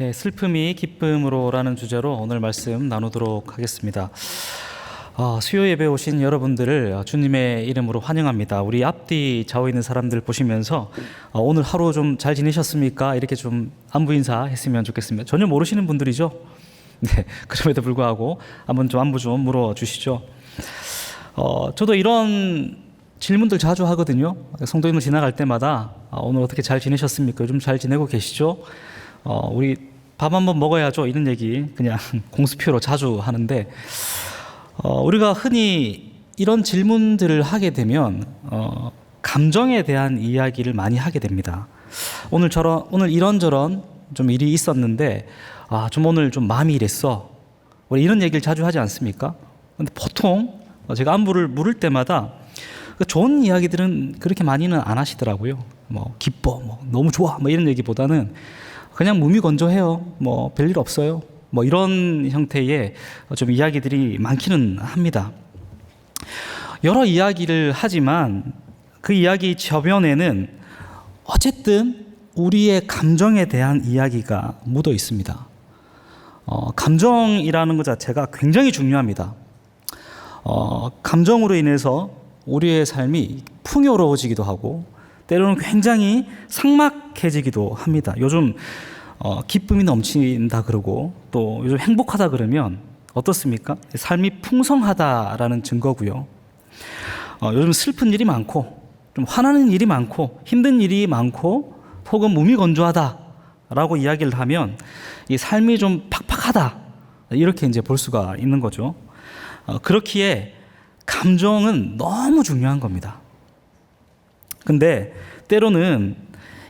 네, 슬픔이 기쁨으로라는 주제로 오늘 말씀 나누도록 하겠습니다. 아, 수요 예배 오신 여러분들을 주님의 이름으로 환영합니다. 우리 앞뒤 좌우 있는 사람들 보시면서 어, 오늘 하루 좀 잘 지내셨습니까? 이렇게 좀 안부 인사 했으면 좋겠습니다. 전혀 모르시는 분들이죠. 네, 그럼에도 불구하고 한번 좀 안부 좀 물어 주시죠. 어, 저도 이런 질문들 자주 하거든요. 성도님들 지나갈 때마다 아, 오늘 어떻게 잘 지내셨습니까? 요즘 잘 지내고 계시죠? 어, 우리 밥 한번 먹어야죠. 이런 얘기 그냥 공수표로 자주 하는데 어, 우리가 흔히 이런 질문들을 하게 되면 어, 감정에 대한 이야기를 많이 하게 됩니다. 오늘 저런 오늘 이런저런 좀 일이 있었는데 아, 좀 오늘 좀 마음이 이랬어. 우리 이런 얘기를 자주 하지 않습니까? 근데 보통 제가 안부를 물을 때마다 그 좋은 이야기들은 그렇게 많이는 안 하시더라고요. 뭐 기뻐, 뭐 너무 좋아, 뭐 이런 얘기보다는 그냥 무미건조해요. 뭐 별일 없어요. 뭐 이런 형태의 좀 이야기들이 많기는 합니다. 여러 이야기를 하지만 그 이야기 저변에는 어쨌든 우리의 감정에 대한 이야기가 묻어 있습니다. 어, 감정이라는 것 자체가 굉장히 중요합니다. 어, 감정으로 인해서 우리의 삶이 풍요로워지기도 하고 때로는 굉장히 삭막해지기도 합니다. 요즘 어, 기쁨이 넘친다 그러고 또 요즘 행복하다 그러면 어떻습니까? 삶이 풍성하다라는 증거고요. 어, 요즘 슬픈 일이 많고 좀 화나는 일이 많고 힘든 일이 많고 혹은 몸이 건조하다라고 이야기를 하면 이 삶이 좀 팍팍하다 이렇게 이제 볼 수가 있는 거죠. 어, 그렇기에 감정은 너무 중요한 겁니다. 근데 때로는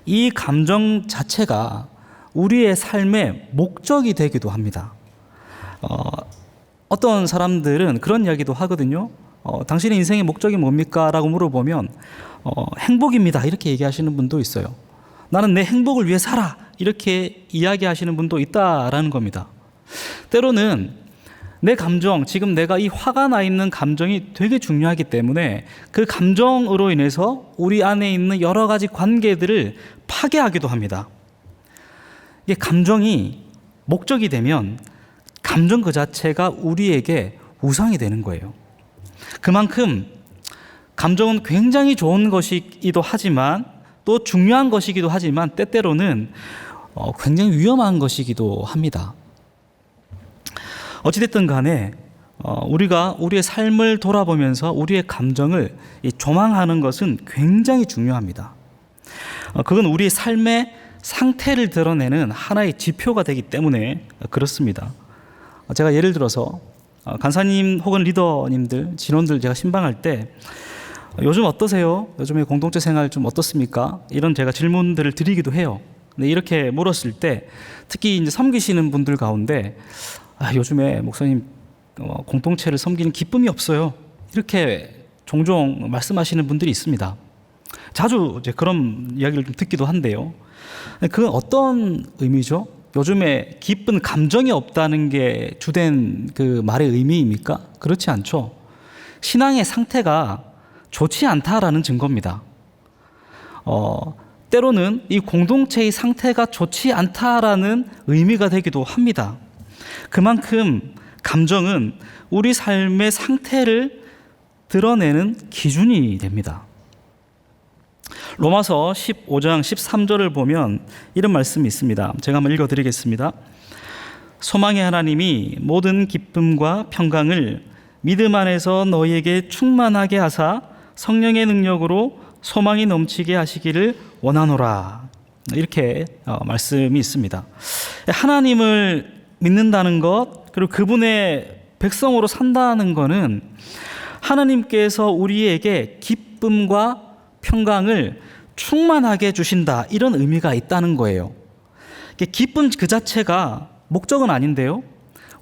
이 감정 자체가 우리의 삶의 목적이 되기도 합니다. 어, 어떤 사람들은 그런 이야기도 하거든요. 어, 당신의 인생의 목적이 뭡니까? 라고 물어보면, 어, 행복입니다. 이렇게 얘기하시는 분도 있어요. 나는 내 행복을 위해 살아. 이렇게 이야기하시는 분도 있다라는 겁니다. 때로는 내 감정, 지금 내가 이 화가 나 있는 감정이 되게 중요하기 때문에 그 감정으로 인해서 우리 안에 있는 여러 가지 관계들을 파괴하기도 합니다. 이게 감정이 목적이 되면 감정 그 자체가 우리에게 우상이 되는 거예요. 그만큼 감정은 굉장히 좋은 것이기도 하지만 또 중요한 것이기도 하지만 때때로는 어, 굉장히 위험한 것이기도 합니다. 어찌됐든 간에 어, 우리가 우리의 삶을 돌아보면서 우리의 감정을 조망하는 것은 굉장히 중요합니다. 어, 그건 우리의 삶의 상태를 드러내는 하나의 지표가 되기 때문에 그렇습니다. 어, 제가 예를 들어서 간사님 혹은 리더님들, 진원들 제가 신방할 때 요즘 어떠세요? 요즘에 공동체 생활 좀 어떻습니까? 이런 제가 질문들을 드리기도 해요. 근데 이렇게 물었을 때 특히 이제 섬기시는 분들 가운데 아, 요즘에 목사님 어, 공동체를 섬기는 기쁨이 없어요. 이렇게 종종 말씀하시는 분들이 있습니다. 자주 이제 그런 이야기를 좀 듣기도 한데요. 그건 어떤 의미죠? 요즘에 기쁜 감정이 없다는 게 주된 그 말의 의미입니까? 그렇지 않죠. 신앙의 상태가 좋지 않다라는 증거입니다. 어, 때로는 이 공동체의 상태가 좋지 않다라는 의미가 되기도 합니다. 그만큼 감정은 우리 삶의 상태를 드러내는 기준이 됩니다. 로마서 15장 13절을 보면 이런 말씀이 있습니다. 제가 한번 읽어 드리겠습니다. 소망의 하나님이 모든 기쁨과 평강을 믿음 안에서 너희에게 충만하게 하사 성령의 능력으로 소망이 넘치게 하시기를 원하노라. 이렇게 어, 말씀이 있습니다. 하나님을 믿는다는 것, 그리고 그분의 백성으로 산다는 것은 하나님께서 우리에게 기쁨과 평강을 충만하게 주신다. 이런 의미가 있다는 거예요. 기쁨 그 자체가 목적은 아닌데요.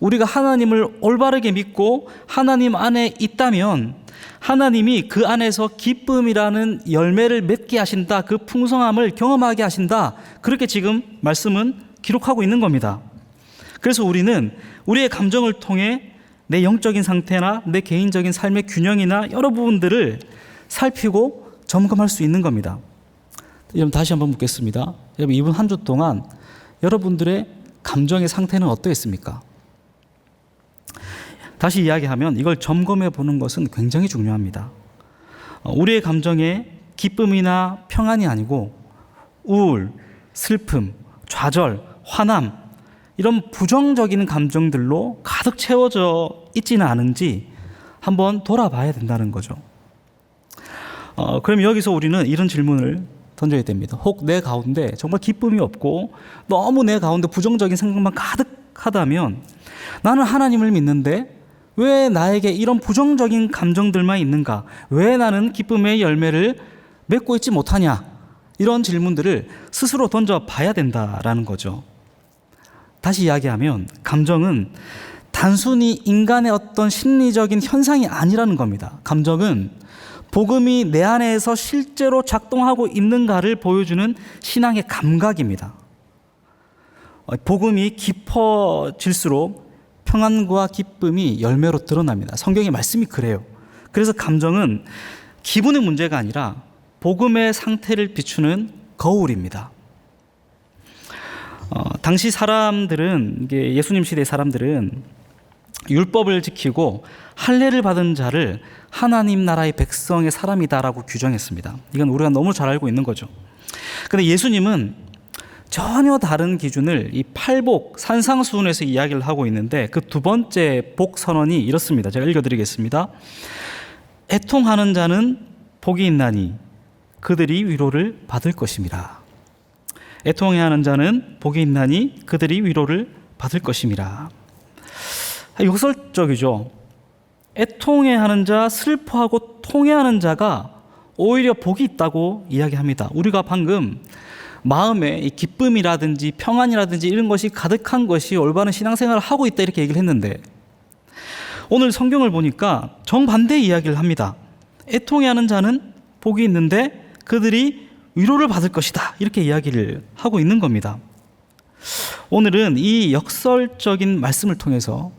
우리가 하나님을 올바르게 믿고 하나님 안에 있다면 하나님이 그 안에서 기쁨이라는 열매를 맺게 하신다. 그 풍성함을 경험하게 하신다. 그렇게 지금 말씀은 기록하고 있는 겁니다. 그래서 우리는 우리의 감정을 통해 내 영적인 상태나 내 개인적인 삶의 균형이나 여러 부분들을 살피고 점검할 수 있는 겁니다. 여러분 다시 한번 묻겠습니다. 여러분 이번 한 주 동안 여러분들의 감정의 상태는 어떠했습니까? 다시 이야기하면 이걸 점검해 보는 것은 굉장히 중요합니다. 어, 우리의 감정에 기쁨이나 평안이 아니고 우울, 슬픔, 좌절, 화남 이런 부정적인 감정들로 가득 채워져 있지는 않은지 한번 돌아봐야 된다는 거죠. 어, 그럼 여기서 우리는 이런 질문을 던져야 됩니다. 혹 내 가운데 정말 기쁨이 없고 너무 내 가운데 부정적인 생각만 가득하다면 나는 하나님을 믿는데 왜 나에게 이런 부정적인 감정들만 있는가? 왜 나는 기쁨의 열매를 맺고 있지 못하냐? 이런 질문들을 스스로 던져 봐야 된다라는 거죠. 다시 이야기하면 감정은 단순히 인간의 어떤 심리적인 현상이 아니라는 겁니다. 감정은 복음이 내 안에서 실제로 작동하고 있는가를 보여주는 신앙의 감각입니다. 어, 복음이 깊어질수록 평안과 기쁨이 열매로 드러납니다. 성경의 말씀이 그래요. 그래서 감정은 기분의 문제가 아니라 복음의 상태를 비추는 거울입니다. 어, 당시 사람들은 예수님 시대 사람들은 율법을 지키고 할례를 받은 자를 하나님 나라의 백성의 사람이다라고 규정했습니다. 이건 우리가 너무 잘 알고 있는 거죠. 근데 예수님은 전혀 다른 기준을 이 팔복 산상수훈에서 이야기를 하고 있는데 그 두 번째 복 선언이 이렇습니다. 제가 읽어드리겠습니다. 애통하는 자는 복이 있나니 그들이 위로를 받을 것입니다. 애통해하는 자는 복이 있나니 그들이 위로를 받을 것입니다. 역설적이죠. 애통해하는 자, 슬퍼하고 통해하는 자가 오히려 복이 있다고 이야기합니다. 우리가 방금 마음에 기쁨이라든지 평안이라든지 이런 것이 가득한 것이 올바른 신앙생활을 하고 있다 이렇게 얘기를 했는데 오늘 성경을 보니까 정반대 이야기를 합니다. 애통해하는 자는 복이 있는데 그들이 위로를 받을 것이다 이렇게 이야기를 하고 있는 겁니다. 오늘은 이 역설적인 말씀을 통해서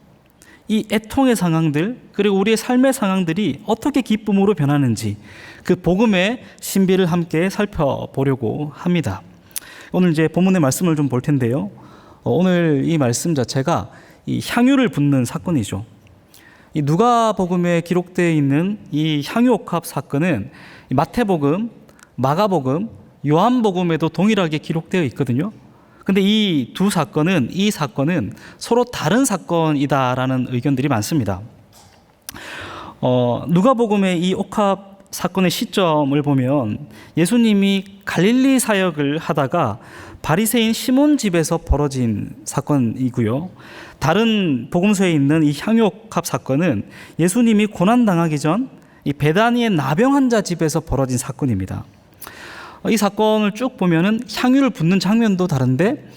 이 애통의 상황들 그리고 우리의 삶의 상황들이 어떻게 기쁨으로 변하는지 그 복음의 신비를 함께 살펴보려고 합니다. 오늘 이제 본문의 말씀을 좀 볼 텐데요. 어, 오늘 이 말씀 자체가 이 향유를 붓는 사건이죠. 이 누가복음에 기록되어 있는 이 향유옥합 사건은 마태복음, 마가복음, 요한복음에도 동일하게 기록되어 있거든요. 근데 이 두 사건은 이 사건은 서로 다른 사건이다라는 의견들이 많습니다. 어, 누가복음의 이 옥합 사건의 시점을 보면 예수님이 갈릴리 사역을 하다가 바리새인 시몬 집에서 벌어진 사건이고요. 다른 복음서에 있는 이 향유옥합 사건은 예수님이 고난 당하기 전 이 베다니의 나병 환자 집에서 벌어진 사건입니다. 이 사건을 쭉 보면은 향유를 붓는 장면도 다른데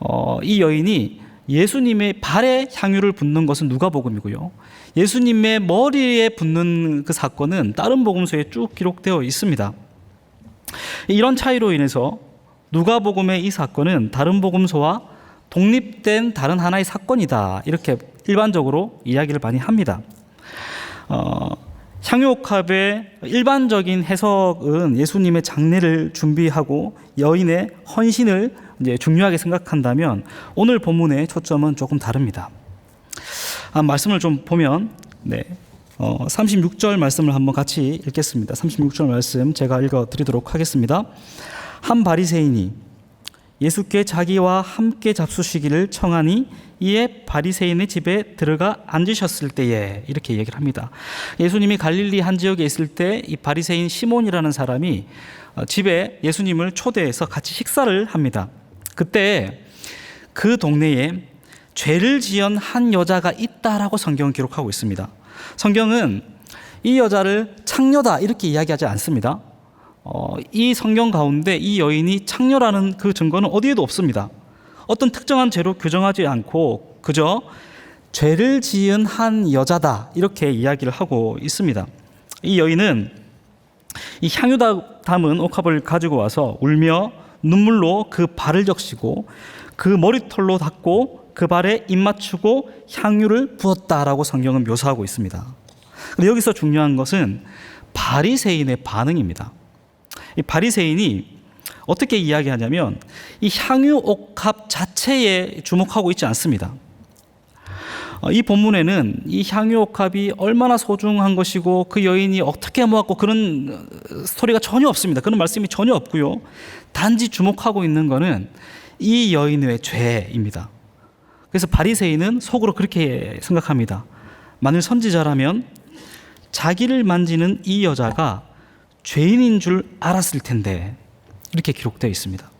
어, 이 여인이 예수님의 발에 향유를 붓는 것은 누가복음이고요. 예수님의 머리에 붓는 그 사건은 다른 복음서에 쭉 기록되어 있습니다. 이런 차이로 인해서 누가복음의 이 사건은 다른 복음서와 독립된 다른 하나의 사건이다. 이렇게 일반적으로 이야기를 많이 합니다. 어, 향유옥합의 일반적인 해석은 예수님의 장례를 준비하고 여인의 헌신을 이제 중요하게 생각한다면 오늘 본문의 초점은 조금 다릅니다. 아, 말씀을 좀 보면 네. 어, 36절 말씀을 한번 같이 읽겠습니다. 36절 말씀 제가 읽어 드리도록 하겠습니다. 한 바리새인이 예수께 자기와 함께 잡수시기를 청하니 이에 바리새인의 집에 들어가 앉으셨을 때에 이렇게 얘기를 합니다. 예수님이 갈릴리 한 지역에 있을 때 이 바리새인 시몬이라는 사람이 어, 집에 예수님을 초대해서 같이 식사를 합니다. 그때 그 동네에 죄를 지은 한 여자가 있다라고 성경은 기록하고 있습니다. 성경은 이 여자를 창녀다 이렇게 이야기하지 않습니다. 어, 이 성경 가운데 이 여인이 창녀라는 그 증거는 어디에도 없습니다. 어떤 특정한 죄로 규정하지 않고 그저 죄를 지은 한 여자다 이렇게 이야기를 하고 있습니다. 이 여인은 이 향유 담은 옥합을 가지고 와서 울며 눈물로 그 발을 적시고 그 머리털로 닦고 그 발에 입 맞추고 향유를 부었다라고 성경은 묘사하고 있습니다. 근데 여기서 중요한 것은 바리새인의 반응입니다. 이 바리새인이 어떻게 이야기하냐면 이 향유 옥합 자체 자체에 주목하고 있지 않습니다. 어, 이 본문에는 이 향유 옥합이 얼마나 소중한 것이고 그 여인이 어떻게 모았고 그런 어, 스토리가 전혀 없습니다. 그런 말씀이 전혀 없고요. 단지 주목하고 있는 것은 이 여인의 죄입니다. 그래서 바리새인은 속으로 그렇게 생각합니다. 만일 선지자라면 자기를 만지는 이 여자가 죄인인 줄 알았을 텐데 이렇게 기록되어 있습니다.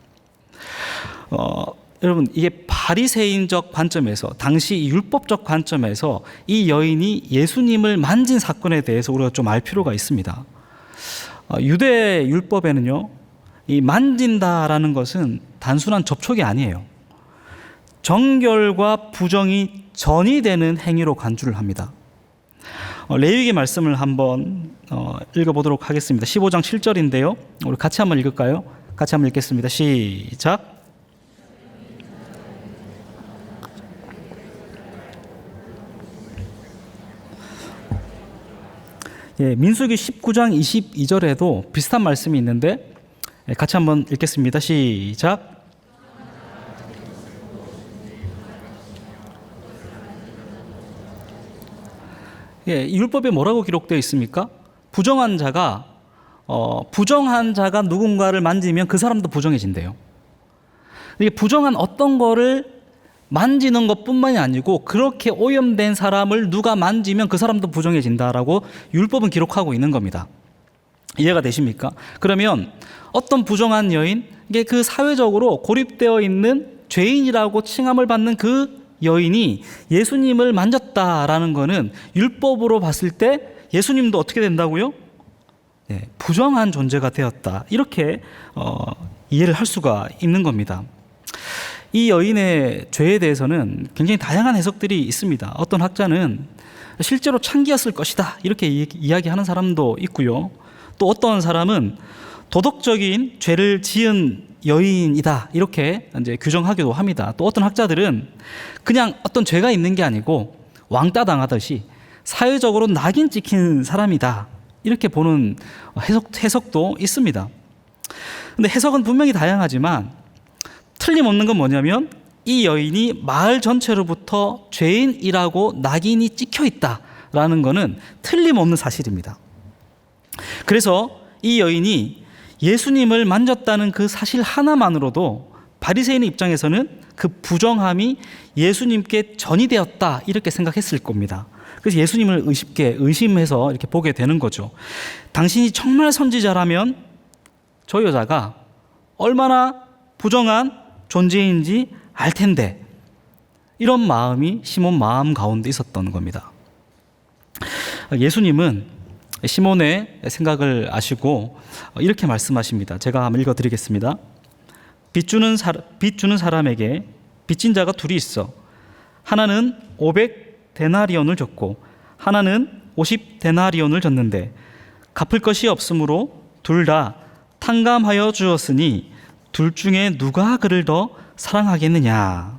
어, 여러분 이게 바리새인적 관점에서 당시 율법적 관점에서 이 여인이 예수님을 만진 사건에 대해서 우리가 좀 알 필요가 있습니다. 어, 유대 율법에는요, 이 만진다라는 것은 단순한 접촉이 아니에요. 정결과 부정이 전이 되는 행위로 간주를 합니다. 어, 레위기 말씀을 한번 어, 읽어보도록 하겠습니다. 15장 7절인데요. 우리 같이 한번 읽을까요? 같이 한번 읽겠습니다. 시작. 예, 민수기 19장 22절에도 비슷한 말씀이 있는데 예, 같이 한번 읽겠습니다. 시작. 예, 율법에 뭐라고 기록되어 있습니까? 부정한 자가 어, 부정한 자가 누군가를 만지면 그 사람도 부정해진대요. 이게 부정한 어떤 거를 만지는 것뿐만이 아니고 그렇게 오염된 사람을 누가 만지면 그 사람도 부정해진다라고 율법은 기록하고 있는 겁니다. 이해가 되십니까? 그러면 어떤 부정한 여인, 이게 그 사회적으로 고립되어 있는 죄인이라고 칭함을 받는 그 여인이 예수님을 만졌다라는 거는 율법으로 봤을 때 예수님도 어떻게 된다고요? 네, 부정한 존재가 되었다. 이렇게 어, 이해를 할 수가 있는 겁니다. 이 여인의 죄에 대해서는 굉장히 다양한 해석들이 있습니다. 어떤 학자는 실제로 창기였을 것이다. 이렇게 이야기하는 사람도 있고요. 또 어떤 사람은 도덕적인 죄를 지은 여인이다. 이렇게 이제 규정하기도 합니다. 또 어떤 학자들은 그냥 어떤 죄가 있는 게 아니고 왕따 당하듯이 사회적으로 낙인 찍힌 사람이다. 이렇게 보는 해석, 해석도 있습니다. 근데 해석은 분명히 다양하지만 틀림없는 건 뭐냐면 이 여인이 마을 전체로부터 죄인이라고 낙인이 찍혀 있다라는 것은 틀림없는 사실입니다. 그래서 이 여인이 예수님을 만졌다는 그 사실 하나만으로도 바리새인의 입장에서는 그 부정함이 예수님께 전이 되었다 이렇게 생각했을 겁니다. 그래서 예수님을 의심게 의심해서 이렇게 보게 되는 거죠. 당신이 정말 선지자라면 저 여자가 얼마나 부정한 존재인지 알 텐데 이런 마음이 시몬 마음 가운데 있었던 겁니다. 예수님은 시몬의 생각을 아시고 이렇게 말씀하십니다. 제가 한번 읽어드리겠습니다. 빚 주는, 사, 빚 주는 사람에게 빚진 자가 둘이 있어. 하나는 500 데나리온을 줬고 하나는 50 데나리온을 줬는데 갚을 것이 없으므로 둘 다 탕감하여 주었으니 둘 중에 누가 그를 더 사랑하겠느냐?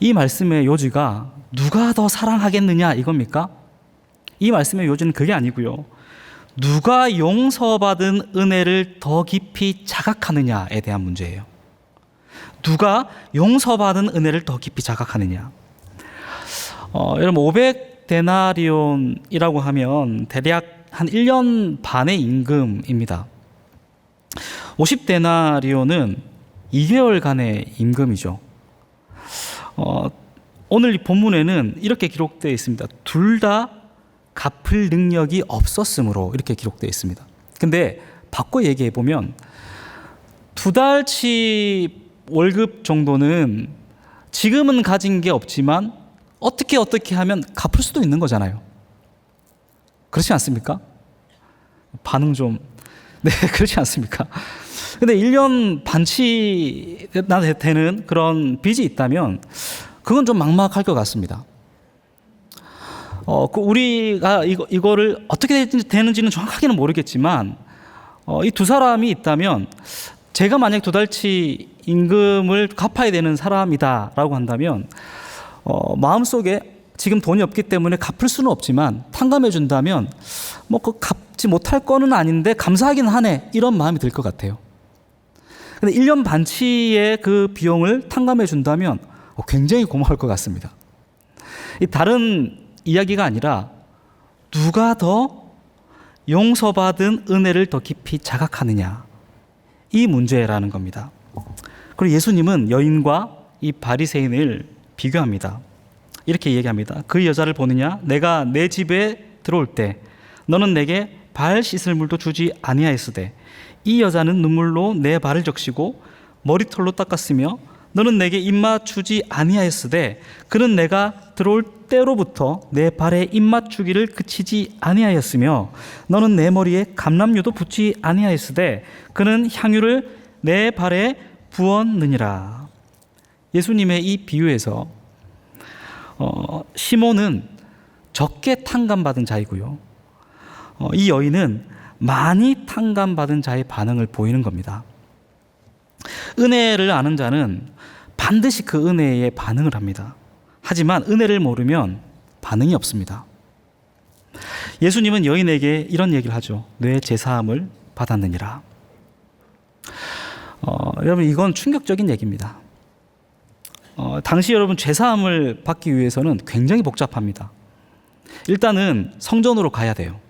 이 말씀의 요지가 누가 더 사랑하겠느냐 이겁니까? 이 말씀의 요지는 그게 아니고요. 누가 용서받은 은혜를 더 깊이 자각하느냐에 대한 문제예요. 누가 용서받은 은혜를 더 깊이 자각하느냐. 어, 여러분 500 데나리온이라고 하면 대략 한 1년 반의 임금입니다. 50 데나리온은 2개월간의 임금이죠. 어, 오늘 이 본문에는 이렇게 기록되어 있습니다. 둘 다 갚을 능력이 없었으므로 이렇게 기록되어 있습니다. 근데 바꿔 얘기해 보면 두 달치 월급 정도는 지금은 가진 게 없지만 어떻게 어떻게 하면 갚을 수도 있는 거잖아요. 그렇지 않습니까? 반응 좀 네, 그렇지 않습니까? 근데 1년 반치 되는 그런 빚이 있다면 그건 좀 막막할 것 같습니다. 어, 그 우리가 이거, 이거를 어떻게 되는지는 정확하게는 모르겠지만 어, 이 두 사람이 있다면 제가 만약 두 달치 임금을 갚아야 되는 사람이다라고 한다면 어, 마음속에 지금 돈이 없기 때문에 갚을 수는 없지만 탕감해 준다면 뭐 그 갚지 못할 거는 아닌데 감사하긴 하네 이런 마음이 들 것 같아요. 근데 1년 반치의 그 비용을 탕감해 준다면 어, 굉장히 고마울 것 같습니다. 이 다른 이야기가 아니라 누가 더 용서받은 은혜를 더 깊이 자각하느냐 이 문제라는 겁니다. 그리고 예수님은 여인과 이 바리새인을 비교합니다. 이렇게 얘기합니다. 그 여자를 보느냐? 내가 내 집에 들어올 때 너는 내게 발 씻을 물도 주지 아니하였으되 이 여자는 눈물로 내 발을 적시고 머리털로 닦았으며 너는 내게 입맛 주지 아니하였으되 그는 내가 들어올 때로부터 내 발에 입맛 주기를 그치지 아니하였으며 너는 내 머리에 감람유도 붓지 아니하였으되 그는 향유를 내 발에 부었느니라. 예수님의 이 비유에서 어, 시몬은 적게 탕감받은 자이고요. 어, 이 여인은 많이 탕감받은 자의 반응을 보이는 겁니다. 은혜를 아는 자는 반드시 그 은혜에 반응을 합니다. 하지만 은혜를 모르면 반응이 없습니다. 예수님은 여인에게 이런 얘기를 하죠. 뇌 제사함을 받았느니라. 어, 여러분 이건 충격적인 얘기입니다. 어, 당시 여러분 죄사함을 받기 위해서는 굉장히 복잡합니다. 일단은 성전으로 가야 돼요.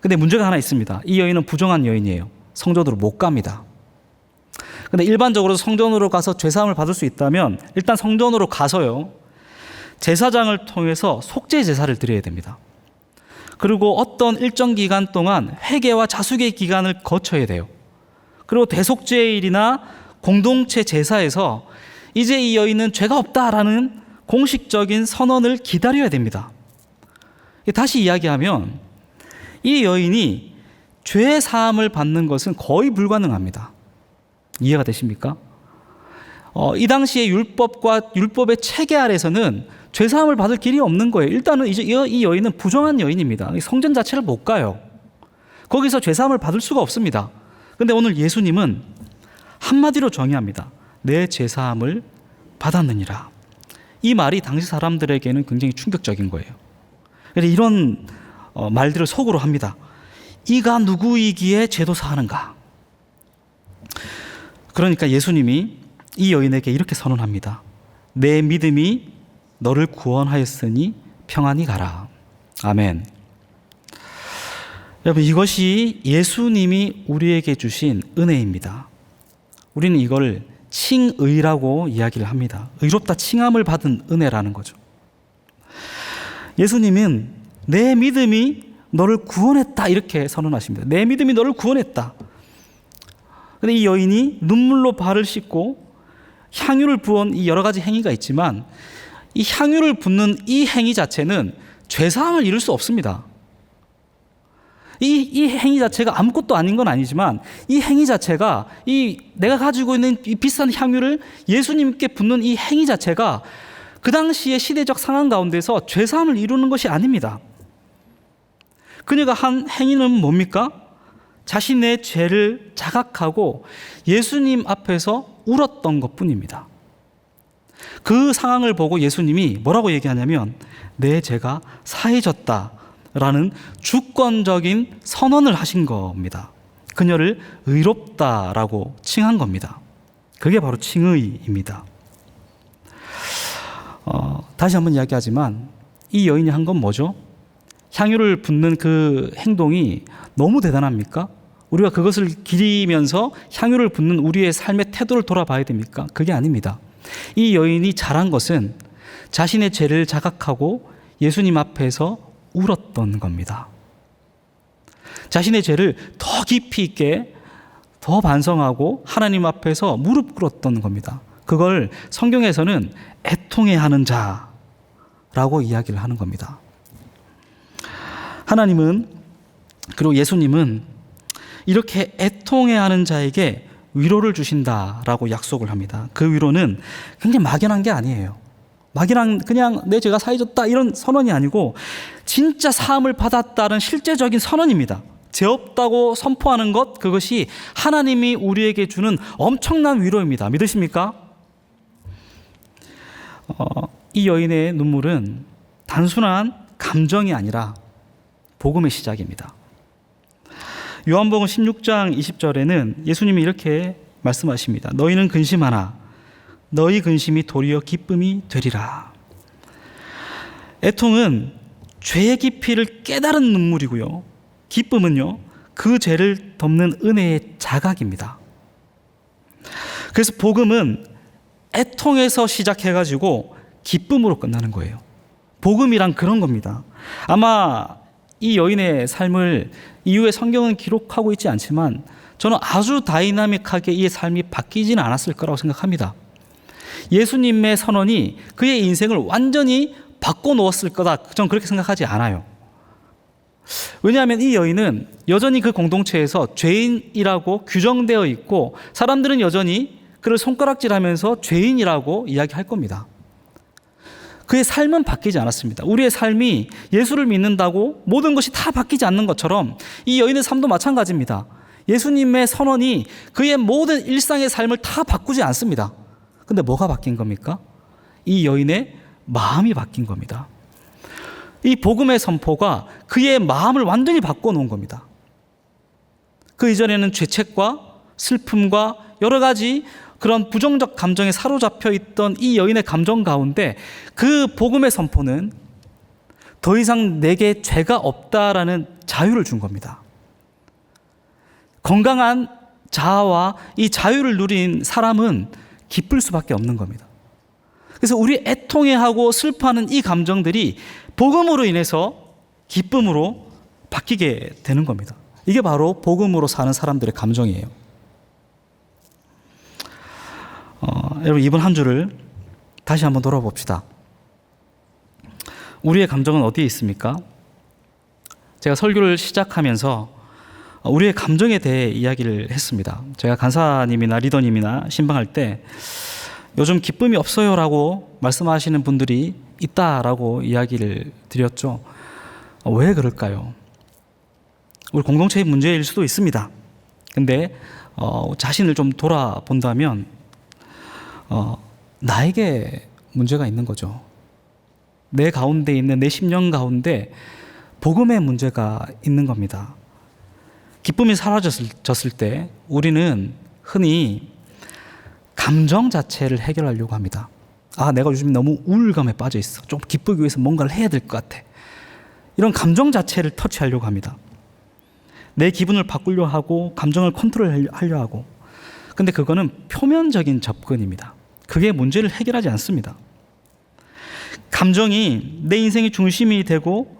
근데 문제가 하나 있습니다. 이 여인은 부정한 여인이에요. 성전으로 못 갑니다. 근데 일반적으로 성전으로 가서 죄사함을 받을 수 있다면 일단 성전으로 가서요. 제사장을 통해서 속죄 제사를 드려야 됩니다. 그리고 어떤 일정 기간 동안 회개와 자숙의 기간을 거쳐야 돼요. 그리고 대속죄일이나 공동체 제사에서 이제 이 여인은 죄가 없다라는 공식적인 선언을 기다려야 됩니다. 다시 이야기하면 이 여인이 죄 사함을 받는 것은 거의 불가능합니다. 이해가 되십니까? 어, 이 당시의 율법과 율법의 체계 아래서는 죄 사함을 받을 길이 없는 거예요. 일단은 이제 이 여인은 부정한 여인입니다. 성전 자체를 못 가요. 거기서 죄 사함을 받을 수가 없습니다. 근데 오늘 예수님은 한마디로 정의합니다. 내 제사함을 받았느니라. 이 말이 당시 사람들에게는 굉장히 충격적인 거예요. 이런 어, 말들을 속으로 합니다. 이가 누구이기에 죄도 사하는가? 그러니까 예수님이 이 여인에게 이렇게 선언합니다. 내 믿음이 너를 구원하였으니 평안히 가라. 아멘. 여러분, 이것이 예수님이 우리에게 주신 은혜입니다. 우리는 이걸 칭의라고 이야기를 합니다. 의롭다 칭함을 받은 은혜라는 거죠. 예수님은 내 믿음이 너를 구원했다 이렇게 선언하십니다. 내 믿음이 너를 구원했다. 근데 이 여인이 눈물로 발을 씻고 향유를 부은 이 여러 가지 행위가 있지만 이 향유를 붓는 이 행위 자체는 죄사함을 이룰 수 없습니다. 이, 이 행위 자체가 아무것도 아닌 건 아니지만 이 행위 자체가 이 내가 가지고 있는 이 비싼 향유를 예수님께 붓는 이 행위 자체가 그 당시의 시대적 상황 가운데서 죄사함을 이루는 것이 아닙니다. 그녀가 한 행위는 뭡니까? 자신의 죄를 자각하고 예수님 앞에서 울었던 것 뿐입니다. 그 상황을 보고 예수님이 뭐라고 얘기하냐면, 내 죄가 사해졌다. 라는 주권적인 선언을 하신 겁니다. 그녀를 의롭다라고 칭한 겁니다. 그게 바로 칭의입니다. 어, 다시 한번 이야기하지만 이 여인이 한 건 뭐죠? 향유를 붓는 그 행동이 너무 대단합니까? 우리가 그것을 기리면서 향유를 붓는 우리의 삶의 태도를 돌아봐야 됩니까? 그게 아닙니다. 이 여인이 잘한 것은 자신의 죄를 자각하고 예수님 앞에서 울었던 겁니다. 자신의 죄를 더 깊이 있게 더 반성하고 하나님 앞에서 무릎 꿇었던 겁니다. 그걸 성경에서는 애통해 하는 자라고 이야기를 하는 겁니다. 하나님은 그리고 예수님은 이렇게 애통해 하는 자에게 위로를 주신다라고 약속을 합니다. 그 위로는 굉장히 막연한 게 아니에요. 막이랑 그냥 내 죄가 사해졌다 이런 선언이 아니고 진짜 사함을 받았다는 실제적인 선언입니다. 죄 없다고 선포하는 것 그것이 하나님이 우리에게 주는 엄청난 위로입니다. 믿으십니까? 어, 이 여인의 눈물은 단순한 감정이 아니라 복음의 시작입니다. 요한복음 16장 20절에는 예수님이 이렇게 말씀하십니다. 너희는 근심하나 너희 근심이 도리어 기쁨이 되리라. 애통은 죄의 깊이를 깨달은 눈물이고요. 기쁨은요. 그 죄를 덮는 은혜의 자각입니다. 그래서 복음은 애통에서 시작해 가지고 기쁨으로 끝나는 거예요. 복음이란 그런 겁니다. 아마 이 여인의 삶을 이후에 성경은 기록하고 있지 않지만 저는 아주 다이나믹하게 이 삶이 바뀌지는 않았을 거라고 생각합니다. 예수님의 선언이 그의 인생을 완전히 바꿔놓았을 거다. 저는 그렇게 생각하지 않아요. 왜냐하면 이 여인은 여전히 그 공동체에서 죄인이라고 규정되어 있고 사람들은 여전히 그를 손가락질하면서 죄인이라고 이야기할 겁니다. 그의 삶은 바뀌지 않았습니다. 우리의 삶이 예수를 믿는다고 모든 것이 다 바뀌지 않는 것처럼 이 여인의 삶도 마찬가지입니다. 예수님의 선언이 그의 모든 일상의 삶을 다 바꾸지 않습니다. 근데 뭐가 바뀐 겁니까? 이 여인의 마음이 바뀐 겁니다. 이 복음의 선포가 그의 마음을 완전히 바꿔놓은 겁니다. 그 이전에는 죄책과 슬픔과 여러 가지 그런 부정적 감정에 사로잡혀 있던 이 여인의 감정 가운데 그 복음의 선포는 더 이상 내게 죄가 없다라는 자유를 준 겁니다. 건강한 자아와 이 자유를 누린 사람은 기쁠 수밖에 없는 겁니다. 그래서 우리 애통해하고 슬퍼하는 이 감정들이 복음으로 인해서 기쁨으로 바뀌게 되는 겁니다. 이게 바로 복음으로 사는 사람들의 감정이에요. 어, 여러분 이번 한 주를 다시 한번 돌아봅시다. 우리의 감정은 어디에 있습니까? 제가 설교를 시작하면서 우리의 감정에 대해 이야기를 했습니다. 제가 간사님이나 리더님이나 신방할 때 요즘 기쁨이 없어요라고 말씀하시는 분들이 있다라고 이야기를 드렸죠. 왜 그럴까요? 우리 공동체의 문제일 수도 있습니다. 근데 어, 자신을 좀 돌아본다면 어, 나에게 문제가 있는 거죠. 내 가운데 있는 내 심령 가운데 복음의 문제가 있는 겁니다. 기쁨이 사라졌을 때 우리는 흔히 감정 자체를 해결하려고 합니다. 아, 내가 요즘 너무 우울감에 빠져 있어. 좀 기쁘기 위해서 뭔가를 해야 될 것 같아. 이런 감정 자체를 터치하려고 합니다. 내 기분을 바꾸려 하고 감정을 컨트롤하려 하고. 근데 그거는 표면적인 접근입니다. 그게 문제를 해결하지 않습니다. 감정이 내 인생의 중심이 되고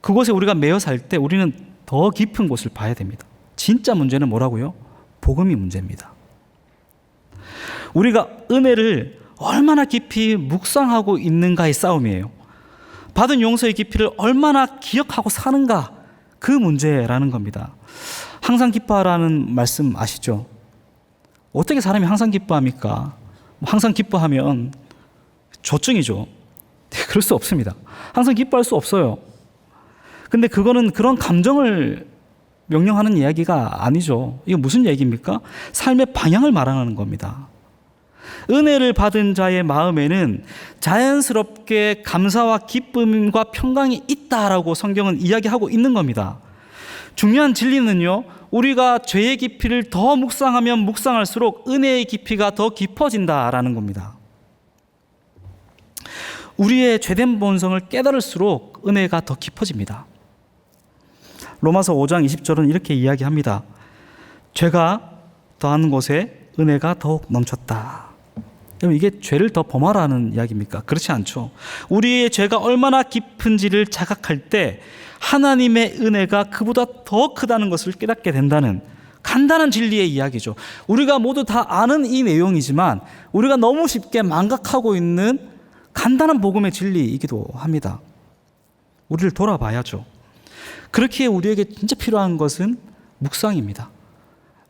그곳에 우리가 매여 살 때 우리는 더 깊은 곳을 봐야 됩니다. 진짜 문제는 뭐라고요? 복음이 문제입니다. 우리가 은혜를 얼마나 깊이 묵상하고 있는가의 싸움이에요. 받은 용서의 깊이를 얼마나 기억하고 사는가 그 문제라는 겁니다. 항상 기뻐하라는 말씀 아시죠? 어떻게 사람이 항상 기뻐합니까? 항상 기뻐하면 조증이죠. 그럴 수 없습니다. 항상 기뻐할 수 없어요. 근데 그거는 그런 감정을 명령하는 이야기가 아니죠. 이게 무슨 얘기입니까? 삶의 방향을 말하는 겁니다. 은혜를 받은 자의 마음에는 자연스럽게 감사와 기쁨과 평강이 있다라고 성경은 이야기하고 있는 겁니다. 중요한 진리는요, 우리가 죄의 깊이를 더 묵상하면 묵상할수록 은혜의 깊이가 더 깊어진다라는 겁니다. 우리의 죄된 본성을 깨달을수록 은혜가 더 깊어집니다. 로마서 5장 20절은 이렇게 이야기합니다. 죄가 더하는 곳에 은혜가 더욱 넘쳤다. 이게 죄를 더 범하라는 이야기입니까? 그렇지 않죠. 우리의 죄가 얼마나 깊은지를 자각할 때 하나님의 은혜가 그보다 더 크다는 것을 깨닫게 된다는 간단한 진리의 이야기죠. 우리가 모두 다 아는 이 내용이지만 우리가 너무 쉽게 망각하고 있는 간단한 복음의 진리이기도 합니다. 우리를 돌아봐야죠. 그렇게 우리에게 진짜 필요한 것은 묵상입니다.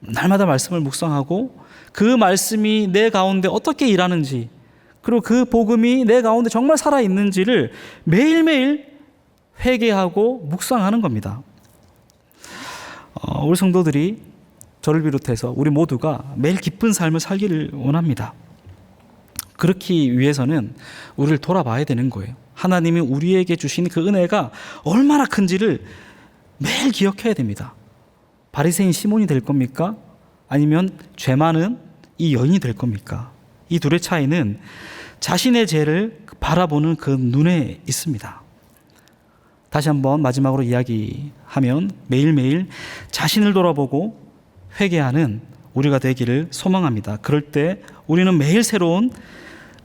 날마다 말씀을 묵상하고 그 말씀이 내 가운데 어떻게 일하는지 그리고 그 복음이 내 가운데 정말 살아 있는지를 매일매일 회개하고 묵상하는 겁니다. 어, 우리 성도들이 저를 비롯해서 우리 모두가 매일 기쁜 삶을 살기를 원합니다. 그렇기 위해서는 우리를 돌아봐야 되는 거예요. 하나님이 우리에게 주신 그 은혜가 얼마나 큰지를 매일 기억해야 됩니다. 바리새인 시몬이 될 겁니까? 아니면 죄 많은 이 여인이 될 겁니까? 이 둘의 차이는 자신의 죄를 바라보는 그 눈에 있습니다. 다시 한번 마지막으로 이야기하면 매일매일 자신을 돌아보고 회개하는 우리가 되기를 소망합니다. 그럴 때 우리는 매일 새로운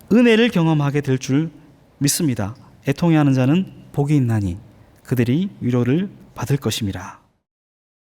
은혜를 경험하게 될 줄 믿습니다. 애통해하는 자는 복이 있나니 그들이 위로를 받을 것입니다.